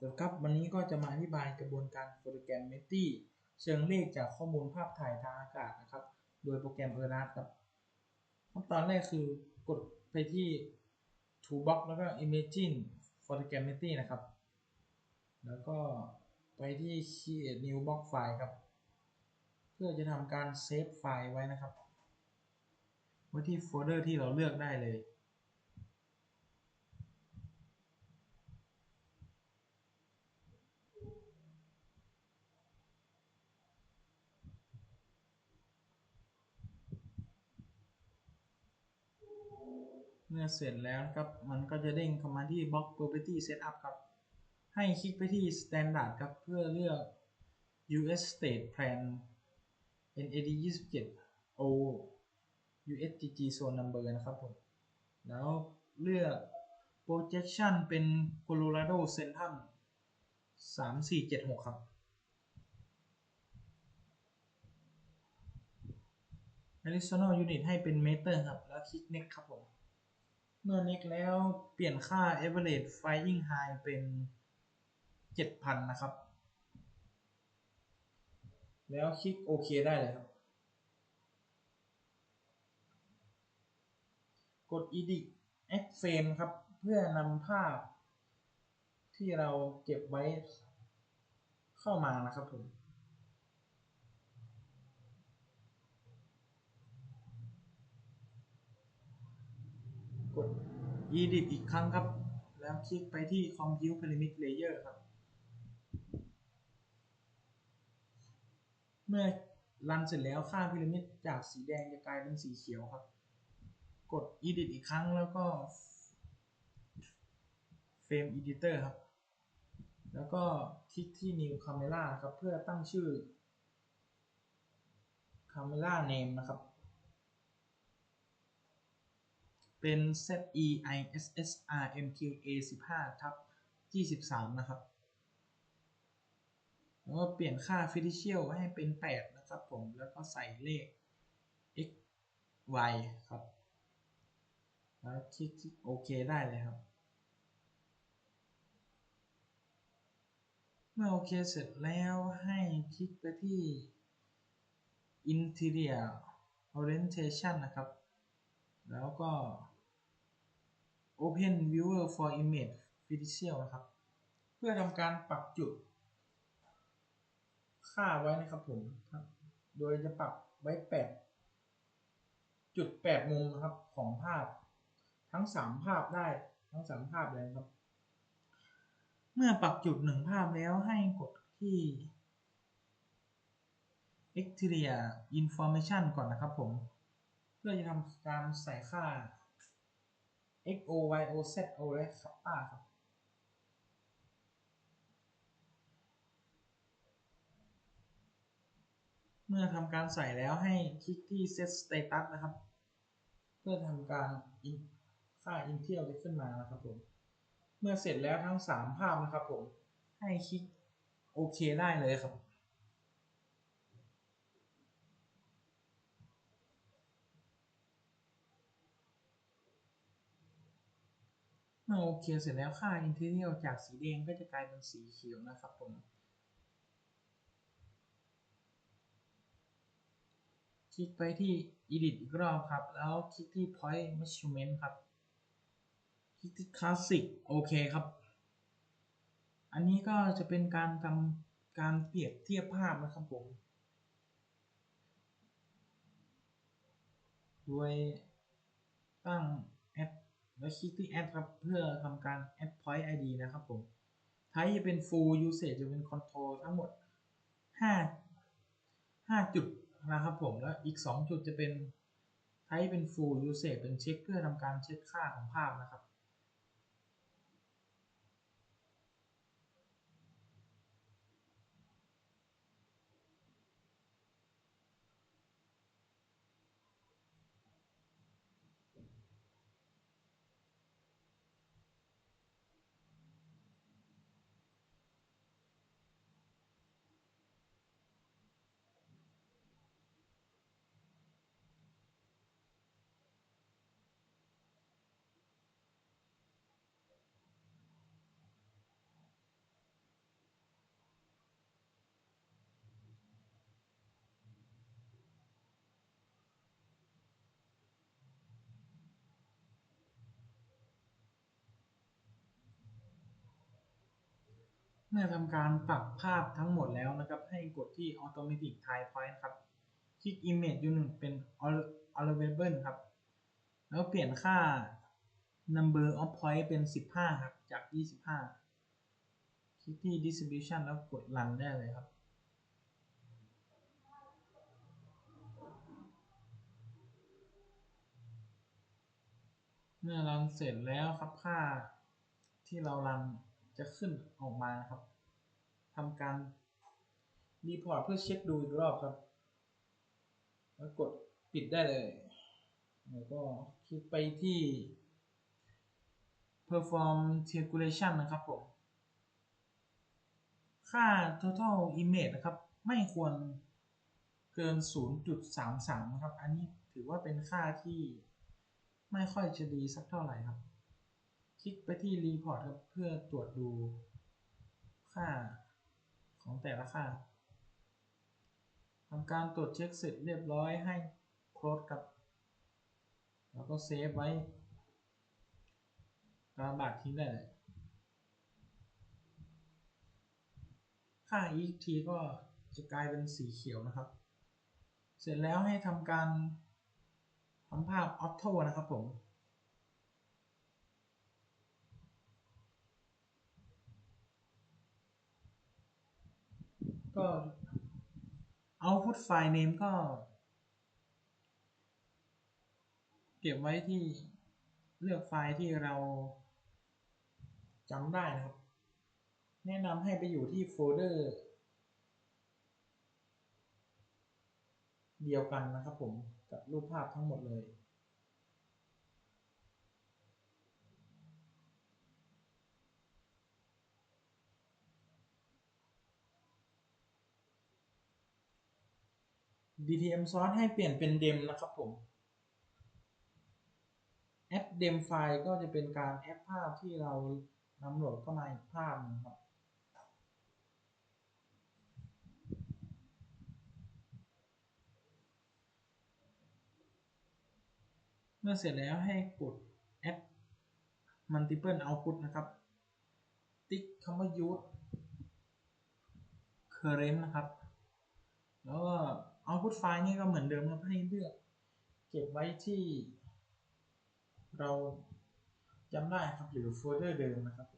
สวัสดีครับวันนี้ก็จะมาอธิบายกระบวนการโปรแกรมเมตี้เชิงเลขจากข้อมูลภาพถ่ายทางอากาศนะครับ โดยโปรแกรมเออร์นัครับขั้นตอนแรกคือกดไปที่ Toolbox แล้วก็ Imagine Photogrammetry นะครับ แล้วก็ไปที่ Create New Box File ครับ เพื่อจะทำการเซฟไฟล์ไว้นะครับไว้ที่โฟลเดอร์ที่เราเลือกได้เลย เมื่อเสร็จแล้วครับ มันก็จะเด้งเข้ามาที่ Box Property Setup ครับ ให้คลิกไปที่ Standard ครับ เพื่อเลือก US State Plan NAD 27 O USGG Zone Number นะครับผม แล้วเลือก Projection เป็น Colorado Central 3476 ครับ Arizona Unit ให้เป็น Meter ครับ แล้วคลิก Next ครับผม เมื่อ Next แล้วเปลี่ยนค่า Average Flying High เป็น 7,000 นะครับ แล้วคลิกโอเคได้เลยครับ กด edit add frame ครับ เพื่อนำภาพที่เราเก็บไว้เข้ามานะครับผม กด edit อีกครั้งครับ แล้วคลิกไปที่ compute pyramid layer ครับ เมื่อรันเสร็จแล้วค่าพีระมิดจากสีแดงจะกลายเป็นสีเขียวครับ กด edit อีกครั้งแล้วก็ frame editor ครับ แล้วก็คลิกที่ new camera ครับ เพื่อตั้งชื่อ camera name นะครับ เป็น ZEISSRMQA 15ทับ23 นะครับ แล้วก็เปลี่ยนค่า fiducial ให้เป็น 8 นะครับผม แล้วก็ใส่เลข x y ครับ แล้วคลิกโอเคได้เลยครับ เมื่อโอเคเสร็จแล้วให้คลิกไปที่ interior orientation นะครับ แล้วก็ open viewer for image fiducial นะครับ เพื่อทำการปรับจุด ค่าไว้นะครับผม โดยจะปรับไว้แปดจุดแปดมุมนะครับของภาพ ทั้งสามภาพได้ทั้งสามภาพเลยครับ เมื่อปรับจุดหนึ่งภาพแล้วให้กดที่ exterior information ก่อนนะครับผม เพื่อจะทำการใส่ค่า x o y o z o และ kappa ครับ เมื่อทำการใส่แล้วให้คลิกที่ set status นะครับ เพื่อทำการค่า initial ขึ้นมานะครับผม เมื่อเสร็จแล้วทั้ง 3 ภาพนะครับผม ให้คลิกโอเคได้เลยครับ เมื่อ โอเคเสร็จแล้วค่า interior จากสีแดงก็จะกลายเป็นสีเขียวนะครับผมคลิกไปที่ edit อีกรอบครับ แล้วคลิกที่ point measurement ครับ คลิกที่ classic โอเคครับ อันนี้ก็จะเป็นการทำการเปรียบเทียบภาพนะครับผม โดยตั้ง แล้วคลิกที่ add ครับเพื่อทำการ add point id นะครับผมไทยจะเป็น full usage จะเป็น control ทั้งหมด 5 5 จุดนะครับผม แล้วอีก 2 จุดจะเป็นไทยเป็น full usage เป็นเช็คเพื่อทำการเช็คค่าของภาพนะครับ มื่อทำการปรับภาพทั้งหมดแล้วนะครับ ให้กดที่ Automatic Type Point ครับ คลิก Image Unit เป็น Allowable ครับ แล้วเปลี่ยนค่า Number of Point เป็น 15 ครับ จาก 25 คลิกที่ Distribution แล้วกด Run ได้เลยครับเมื่อรันเสร็จแล้วครับค่าที่เรารัน จะขึ้นออกมาครับทำการรีพอร์ตเพื่อเช็คดูอีกรอบครับ แล้วกดปิดได้เลย แล้วก็คลิกไปที่ perform calculation นะครับผม ค่า total image นะครับ ไม่ควรเกิน 0.33 นะครับ อันนี้ถือว่าเป็นค่าที่ไม่ค่อยจะดีสักเท่าไหร่ครับ คลิกไปที่ report ครับเพื่อตรวจดูค่าของแต่ละค่าทำการตรวจเช็คเสร็จเรียบร้อยให้ close ครับ แล้วก็เซฟไว้กระบาดทิ้งได้เลยค่า ext ก็จะกลายเป็นสีเขียวนะครับ เสร็จแล้วให้ทำการทำภาพออโต้นะครับผม ก็ output file name ก็ เก็บไว้ที่เลือกไฟล์ที่เราจำได้นะครับ แนะนำให้ไปอยู่ที่โฟลเดอร์เดียวกันนะครับผมกับรูปภาพทั้งหมดเลย DTM source ให้เปลี่ยนเป็น dem นะครับผม add dem ไฟล์ก็จะเป็นการแอดภาพที่เรานำโหลดเข้ามาอีกภาพนึงครับเมื่อเสร็จแล้วให้กด add multiple output นะครับ ติ๊กคำว่า use current นะครับ แล้วก็ output file นี่ก็เหมือนเดิมครับให้เลือก เก็บไว้ที่ เราจำได้ครับหรือโฟลเดอร์เดิมนะครับ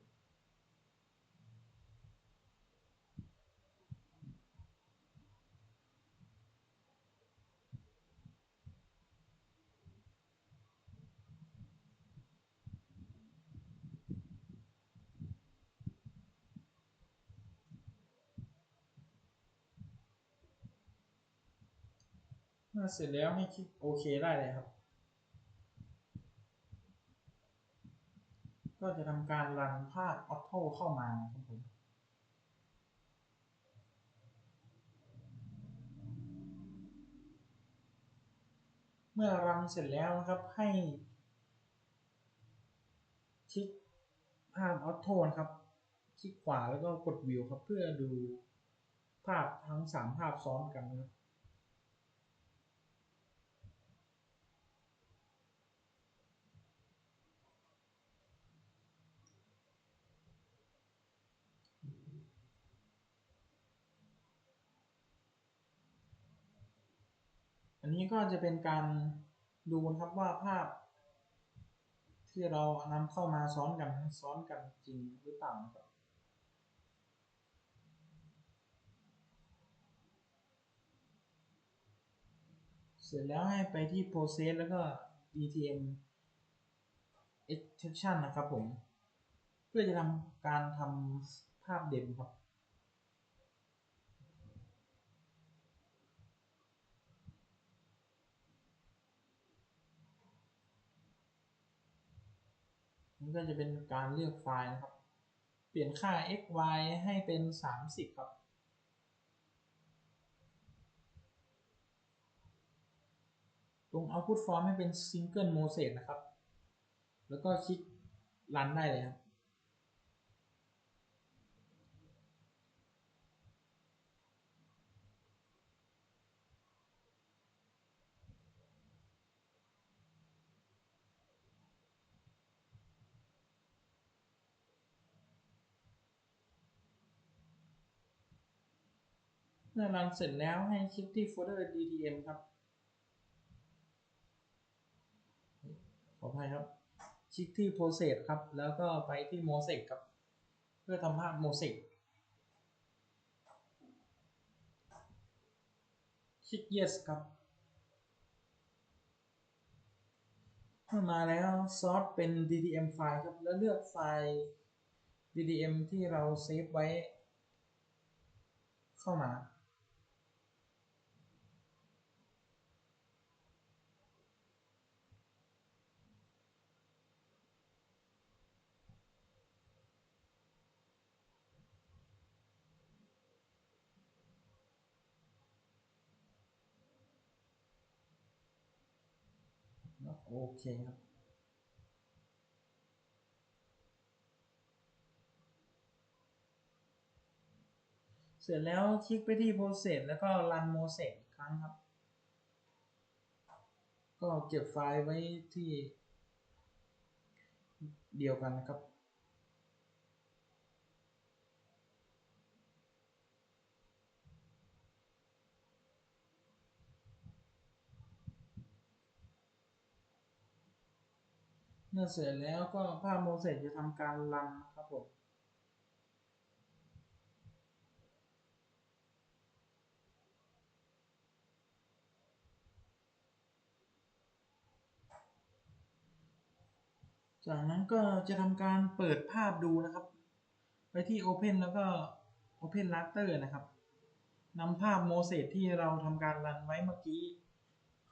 อเสร็จแล้วให้คลิกโอเคได้เลยครับ ก็จะทำการรันภาพออโต้เข้ามาครับผมเมื่อรันเสร็จแล้วนะครับให้คลิกภาพออโต้นะครับ คลิกขวาแล้วก็กดวิวครับเพื่อดูภาพทั้งสามภาพซ้อนกันนะครับ นนี้ก็จะเป็นการดูนะครับว่าภาพ ที่เรานำเข้ามาซ้อนกันซ้อนกันจริงหรือเปล่าครับเสร็จแล้วให้ไปที่ process แล้วก็ DTM extraction นะครับผม เพื่อจะทำการทำภาพเด่นครับ นี่ก็จะเป็นการเลือกไฟล์นะครับ เปลี่ยนค่า x y ให้เป็น 30 ครับ ตรง output form ให้เป็น single mosaic นะครับ แล้วก็คลิก run ได้เลยครับ เมื่อรันเสร็จแล้วให้คลิกที่โฟลเดอร์ DTM ครับ ขออภัยครับ คลิกที่ process ครับ แล้วก็ไปที่ mosaic ครับ เพื่อทำภาพ mosaic คลิก yes ครับเมื่อมาแล้วซอสเป็น DTM ไฟล์ครับ แล้วเลือกไฟล์ DTM ที่เราเซฟไว้ เข้ามา โอเคครับ เสร็จแล้วคลิกไปที่ process แล้วก็ run mosaic อีกครั้งครับ ก็เก็บไฟล์ไว้ที่เดียวกันนะครับ เมื่อเสร็จแล้วก็ภาพโมเสกจะทำการรันนะครับผมจากนั้นก็จะทำการเปิดภาพดูนะครับ ไปที่ Open แล้วก็ Open Raster นะครับนำภาพโมเสสที่เราทำการรันไว้เมื่อกี้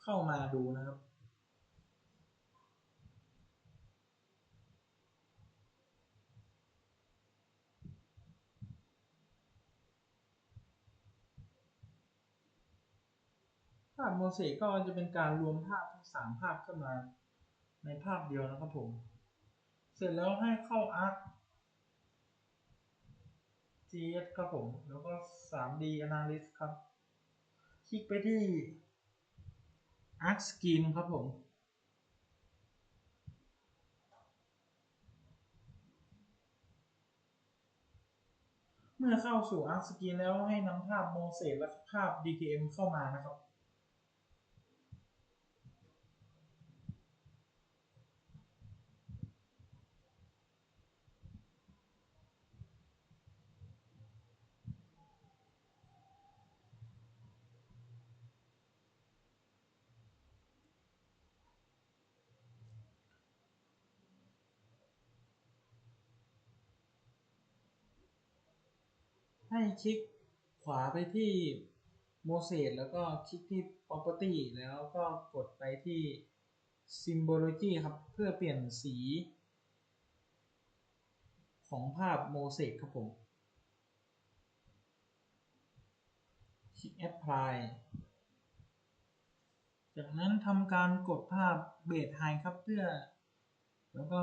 เข้ามาดูนะครับาพโมเสกก็จะเป็นการรวมภาพทั้งสามภาพขึ้นมาในภาพเดียวนะครับผม เสร็จแล้วให้เข้า Arc GS ครับผม แล้วก็ 3D Analyst ครับ คลิกไปที่ Arc Scheme ครับผม เมื่อเข้าสู่ Arc Scheme แล้วให้นำภาพโมเสสและภาพ DTM เข้ามานะครับ ให้คลิกขวาไปที่โมเสสแล้วก็คลิกที่ property แล้วก็กดไปที่ symbology ครับ เพื่อเปลี่ยนสี ของภาพโมเสกครับผม คลิก apply จากนั้นทำการกดภาพ base high ครับเพื่อ แล้วก็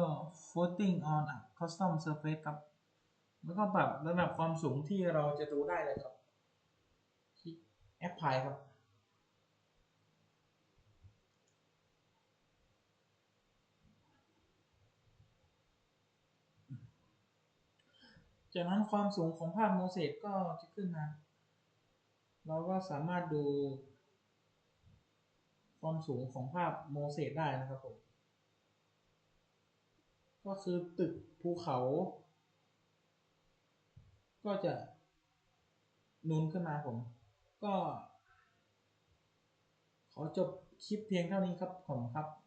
floating on a custom surface ครับ แล้วก็ปรับระดับความสูงที่เราจะดูได้เลยครับ คลิก apply ครับ จากนั้นความสูงของภาพโมเสสก็จะขึ้นมา เราก็สามารถดู ความสูงของภาพโมเสสได้นะครับผม ก็คือตึกภูเขา ก็จะนูนขึ้นมาผม ก็ ขอจบคลิปเพียงเท่านี้ครับผมครับ